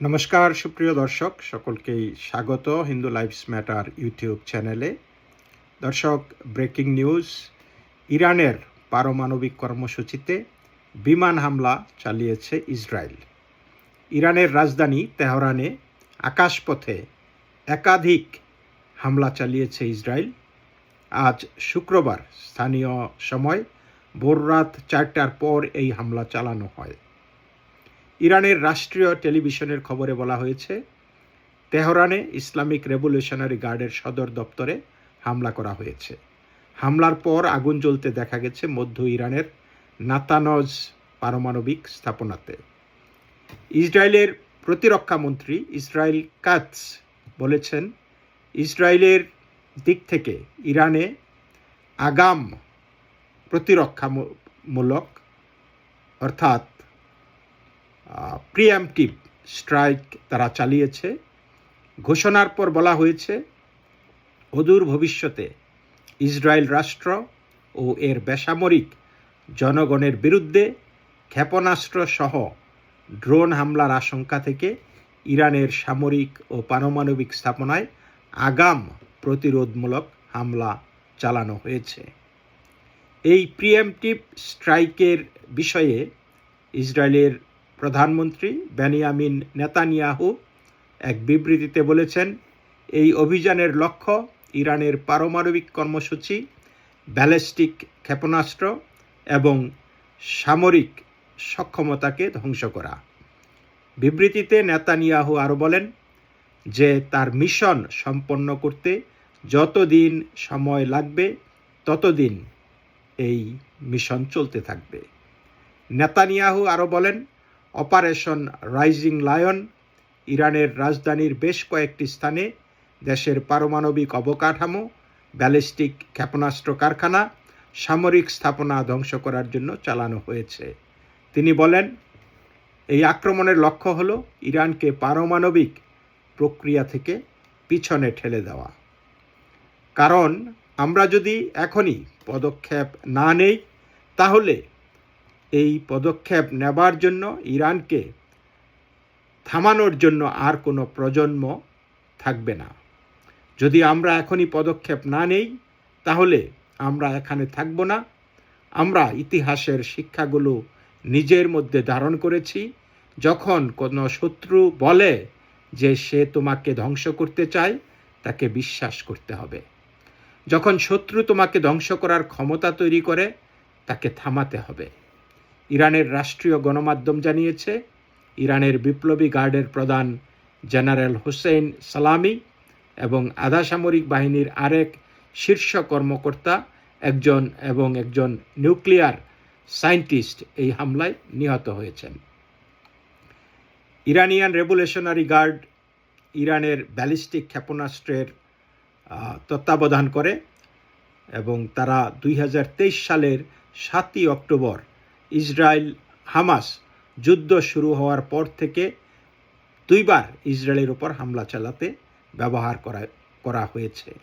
নমস্কার, সুপ্রিয় দর্শক, সকলকেই স্বাগত হিন্দু লাইফস ম্যাটার ইউটিউব চ্যানেলে। দর্শক, ব্রেকিং নিউজ, ইরানের পারমাণবিক কর্মসূচিতে বিমান হামলা চালিয়েছে ইসরায়েল। ইরানের রাজধানী তেহরানে আকাশপথে একাধিক হামলা চালিয়েছে ইসরায়েল। আজ শুক্রবার স্থানীয় সময় ভোররাত চারটার পর এই হামলা চালানো হয়। ইরানের রাষ্ট্রীয় টেলিভিশনের খবরে বলা হয়েছে, তেহরানে ইসলামিক রেভলিউশনারি গার্ডের সদর দপ্তরে হামলা করা হয়েছে। হামলার পর আগুন জ্বলতে দেখা গেছে মধ্য ইরানের নাতানজ পারমাণবিক স্থাপনাতে। ইসরায়েলের প্রতিরক্ষা মন্ত্রী ইসরায়েল কাটস বলেছেন, ইসরায়েলের দিক থেকে ইরানে আগাম প্রতিরক্ষামূলক, অর্থাৎ প্রিএমটিভ স্ট্রাইক তারা চালিয়েছে। ঘোষণার পর বলা হয়েছে, অদূর ভবিষ্যতে ইসরায়েল রাষ্ট্র ও এর বেসামরিক জনগণের বিরুদ্ধে ক্ষেপণাস্ত্র সহ ড্রোন হামলার আশঙ্কা থেকে ইরানের সামরিক ও পারমাণবিক স্থাপনায় আগাম প্রতিরোধমূলক হামলা চালানো হয়েছে। এই প্রিএমটিভ স্ট্রাইকের বিষয়ে ইসরায়েলের প্রধানমন্ত্রী বেনিয়ামিন নেতানিয়াহু এক বিবৃতিতে বলেছেন, এই অভিযানের লক্ষ্য ইরানের পারমাণবিক কর্মসূচি, ব্যালিস্টিক ক্ষেপণাস্ত্র এবং সামরিক সক্ষমতাকে ধ্বংস করা। বিবৃতিতে নেতানিয়াহু আরও বলেন যে, তার মিশন সম্পন্ন করতে যতদিন সময় লাগবে, ততদিন এই মিশন চলতে থাকবে। নেতানিয়াহু আরও বলেন অপারেশন রাইজিং লায়ন, ইরানের রাজধানীর বেশ কয়েকটি স্থানে দেশের পারমাণবিক অবকাঠামো, ব্যালিস্টিক ক্ষেপণাস্ত্র কারখানা, সামরিক স্থাপনা ধ্বংস করার জন্য চালানো হয়েছে। তিনি বলেন, এই আক্রমণের লক্ষ্য হল ইরানকে পারমাণবিক প্রক্রিয়া থেকে পিছনে ঠেলে দেওয়া। কারণ আমরা যদি এখনই পদক্ষেপ না নেই, তাহলে এই পদক্ষেপ নেবার জন্য ইরানকে থামানোর জন্য আর কোনো প্রজন্ম থাকবে না। যদি আমরা এখনই পদক্ষেপ না নেই, তাহলে আমরা এখানে থাকব না। আমরা ইতিহাসের শিক্ষাগুলো নিজের মধ্যে ধারণ করেছি। যখন কোনো শত্রু বলে যে সে তোমাকে ধ্বংস করতে চায়, তাকে বিশ্বাস করতে হবে। যখন শত্রু তোমাকে ধ্বংস করার ক্ষমতা তৈরি করে, তাকে থামাতে হবে। ইরানের রাষ্ট্রীয় গণমাধ্যম জানিয়েছে, ইরানের বিপ্লবী গার্ডের প্রধান জেনারেল হোসেন সালামি এবং আধা সামরিক বাহিনীর আরেক শীর্ষ কর্মকর্তা একজন এবং একজন নিউক্লিয়ার সায়েন্টিস্ট এই হামলায় নিহত হয়েছেন। ইরানিয়ান রেভুলেশনারি গার্ড ইরানের ব্যালিস্টিক ক্ষেপণাস্ত্রের তত্ত্বাবধান করে এবং তারা দুই হাজার তেইশ সালের সাতই অক্টোবর ইসরায়েল হামাস যুদ্ধ শুরু হওয়ার পর থেকে দুইবার ইসরায়েলের উপর হামলা চালাতে ব্যবহার করা করা হয়েছে।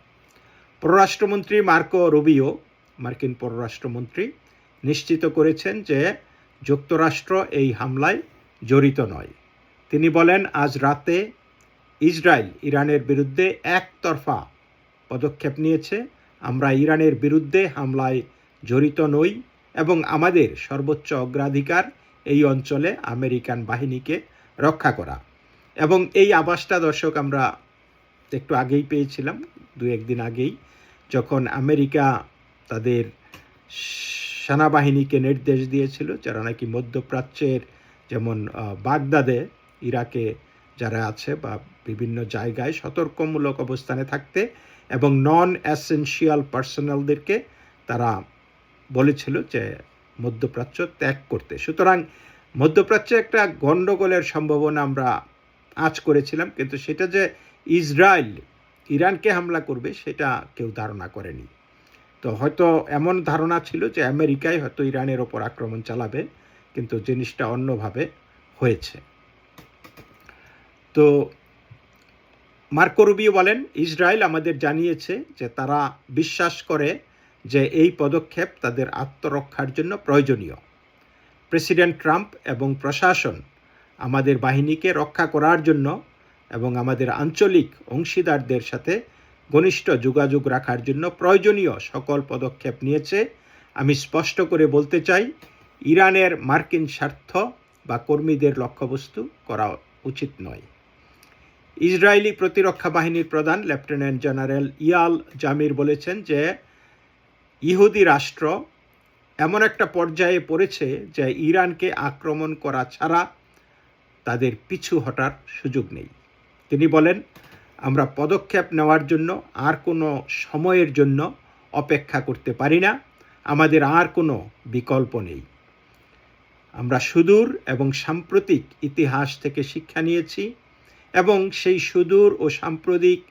পররাষ্ট্রমন্ত্রী মার্কো রুবিও, মার্কিন পররাষ্ট্রমন্ত্রী, নিশ্চিত করেছেন যে যুক্তরাষ্ট্র এই হামলায় জড়িত নয়। তিনি বলেন, আজ রাতে ইসরায়েল ইরানের বিরুদ্ধে একতরফা পদক্ষেপ নিয়েছে। আমরা ইরানের বিরুদ্ধে হামলায় জড়িত নই। এবং আমাদের সর্বোচ্চ অগ্রাধিকার এই অঞ্চলে আমেরিকান বাহিনীকে রক্ষা করা। এবং এই আবাসটা দর্শক আমরা একটু আগেই পেয়েছিলাম, দু একদিন আগেই, যখন আমেরিকা তাদের সেনাবাহিনীকে নির্দেশ দিয়েছিল, যারা নাকি মধ্যপ্রাচ্যের যেমন বাগদাদে ইরাকে যারা আছে বা বিভিন্ন জায়গায় সতর্কমূলক অবস্থানে থাকতে এবং নন অ্যাসেন্সিয়াল পার্সোনালদেরকে তারা বলেছিল যে মধ্যপ্রাচ্য ত্যাগ করতে। সুতরাং মধ্যপ্রাচ্যে একটা গণ্ডগোলের সম্ভাবনা আমরা আজ করেছিলাম, কিন্তু সেটা যে ইসরায়েল ইরানকে হামলা করবে সেটা কেউ ধারণা করেনি। তো হয়তো এমন ধারণা ছিল যে আমেরিকাই হয়তো ইরানের ওপর আক্রমণ চালাবে, কিন্তু জিনিসটা অন্যভাবে হয়েছে। তো মার্কোরুবি বলেন, ইসরায়েল আমাদের জানিয়েছে যে তারা বিশ্বাস করে যে এই পদক্ষেপ তাদের আত্মরক্ষার জন্য প্রয়োজনীয়। প্রেসিডেন্ট ট্রাম্প এবং প্রশাসন আমাদের বাহিনীকে রক্ষা করার জন্য এবং আমাদের আঞ্চলিক অংশীদারদের সাথে ঘনিষ্ঠ যোগাযোগ রাখার জন্য প্রয়োজনীয় সকল পদক্ষেপ নিয়েছে। আমি স্পষ্ট করে বলতে চাই, ইরানের মার্কিন স্বার্থ বা কর্মীদের লক্ষ্যবস্তু করা উচিত নয়। ইসরায়েলি প্রতিরক্ষা বাহিনীর প্রধান লেফটেন্যান্ট জেনারেল ইয়াল জামির বলেছেন যে ইহুদি রাষ্ট্র এমন একটা পর্যায়ে পড়েছে যে ইরানকে আক্রমণ করা ছাড়া তাদের পিছু হটার সুযোগ নেই। তিনি বলেন, আমরা পদক্ষেপ নেওয়ার জন্য আর কোনো সময়ের জন্য অপেক্ষা করতে পারি না। আমাদের আর কোনো বিকল্প নেই। আমরা সুদূর এবং সাম্প্রতিক ইতিহাস থেকে শিক্ষা নিয়েছি এবং সেই সুদূর ও সাম্প্রতিক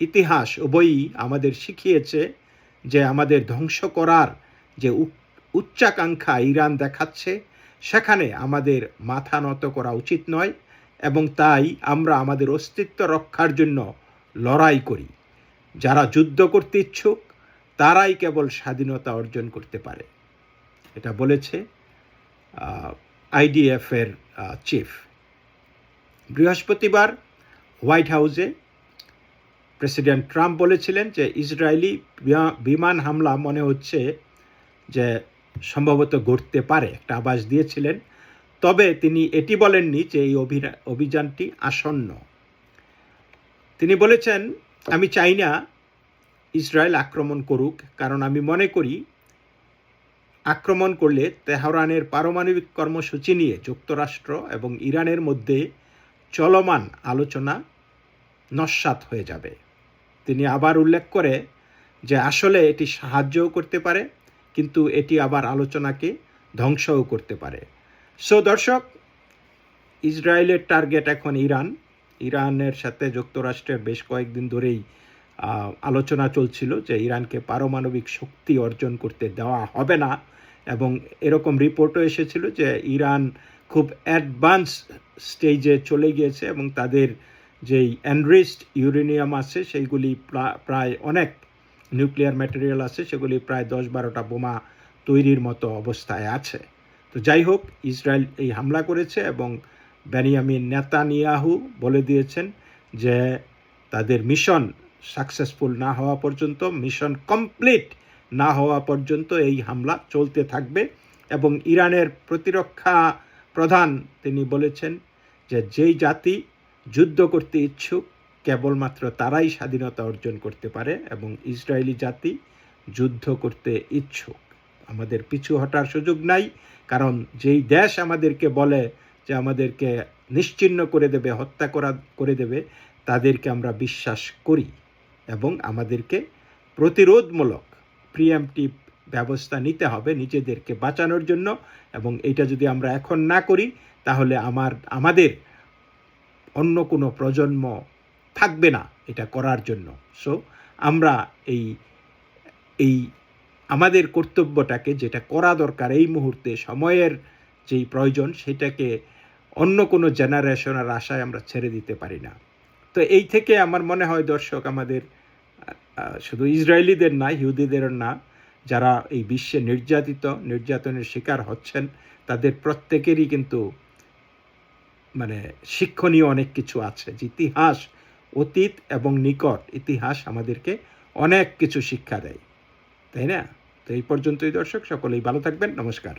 ইতিহাস উভয়ই আমাদের শিখিয়েছে যে আমাদের ধ্বংস করার যে উচ্চাকাঙ্ক্ষা ইরান দেখাচ্ছে, সেখানে আমাদের মাথা নত করা উচিত নয় এবং তাই আমরা আমাদের অস্তিত্ব রক্ষার জন্য লড়াই করি। যারা যুদ্ধ করতে ইচ্ছুক, তারাই কেবল স্বাধীনতা অর্জন করতে পারে। এটা বলেছে আইডিএফের চিফ। বৃহস্পতিবার হোয়াইট হাউসে প্রেসিডেন্ট ট্রাম্প বলেছিলেন যে ইসরায়েলি বিমা- বিমান হামলা মনে হচ্ছে যে সম্ভবত ঘটতে পারে, একটা আভাস দিয়েছিলেন। তবে তিনি এটি বলেননি যে এই অভিযানটি আসন্ন। তিনি বলেছেন, আমি চাই না ইসরায়েল আক্রমণ করুক, কারণ আমি মনে করি আক্রমণ করলে তেহরানের পারমাণবিক কর্মসূচি নিয়ে যুক্তরাষ্ট্র এবং ইরানের মধ্যে চলমান আলোচনা নস্যাৎ হয়ে যাবে। তিনি আবার উল্লেখ করে যে আসলে এটি সাহায্যও করতে পারে, কিন্তু এটি আবার আলোচনাকে ধ্বংসও করতে পারে। সো দর্শক, ইসরায়েলের টার্গেট এখন ইরান। ইরানের সাথে যুক্তরাষ্ট্রের বেশ কয়েকদিন ধরেই আলোচনা চলছিল যে ইরানকে পারমাণবিক শক্তি অর্জন করতে দেওয়া হবে না, এবং এরকম রিপোর্টও এসেছিল যে ইরান খুব অ্যাডভান্স স্টেজে চলে গিয়েছে এবং তাদের যেই অ্যানরিস্ট ইউরেনিয়াম আছে, সেইগুলি প্রায় অনেক নিউক্লিয়ার ম্যাটেরিয়াল আছে, সেগুলি প্রায় দশ বারোটা বোমা তৈরির মতো অবস্থায় আছে। তো যাই হোক, ইসরায়েল এই হামলা করেছে এবং বেনিয়ামিন নেতানিয়াহু বলে দিয়েছেন যে তাদের মিশন সাকসেসফুল না হওয়া পর্যন্ত মিশন কমপ্লিট না হওয়া পর্যন্ত এই হামলা চলতে থাকবে এবং ইরানের প্রতিরক্ষা প্রধান তিনি বলেছেন যে যেই জাতি যুদ্ধ করতে ইচ্ছুক, কেবলমাত্র তারাই স্বাধীনতা অর্জন করতে পারে এবং ইসরায়েলি জাতি যুদ্ধ করতে ইচ্ছুক। আমাদের পিছু হটার সুযোগ নাই, কারণ যেই দেশ আমাদেরকে বলে যে আমাদেরকে নিশ্চিহ্ন করে দেবে, হত্যা করা, করে দেবে, তাদেরকে আমরা বিশ্বাস করি এবং আমাদেরকে প্রতিরোধমূলক প্রিএমটিভ ব্যবস্থা নিতে হবে নিজেদেরকে বাঁচানোর জন্য এবং এটা যদি আমরা এখন না করি, তাহলে আমার, আমাদের অন্য কোনো প্রজন্ম থাকবে না এটা করার জন্য। সো আমরা এই এই আমাদের কর্তব্যটাকে যেটা করা দরকার এই মুহূর্তে সময়ের যেই প্রয়োজন সেটাকে অন্য কোনো জেনারেশনের আশায় আমরা ছেড়ে দিতে পারি না। তো এই থেকে আমার মনে হয় দর্শক আমাদের শুধু ইসরায়েলিদের না, ইহুদিদের না, যারা এই বিশ্বে নির্যাতিত, নির্যাতনের শিকার হচ্ছেন, তাদের প্রত্যেকেরই কিন্তু মানে শিক্ষণীয় অনেক কিছু আছে। যে ইতিহাস, অতীত এবং নিকট ইতিহাস আমাদেরকে অনেক কিছু শিক্ষা দেয়। তাই না? তো এই পর্যন্তই দর্শক, সকলেই ভালো থাকবেন। নমস্কার।